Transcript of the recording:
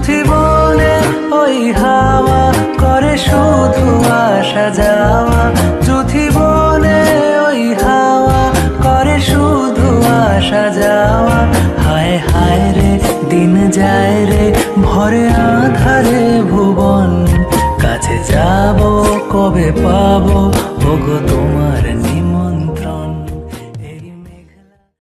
বনে ওই হাওয়া করে শুধু আসা যাওয়া। যুথি ওই হাওয়া করে শুধু আসা যাওয়া। হায় হায় রে, দিন যায় রে, ভরে আধারে ভুবন। কাছে যাব, কবে পাবো? ওগো তোমার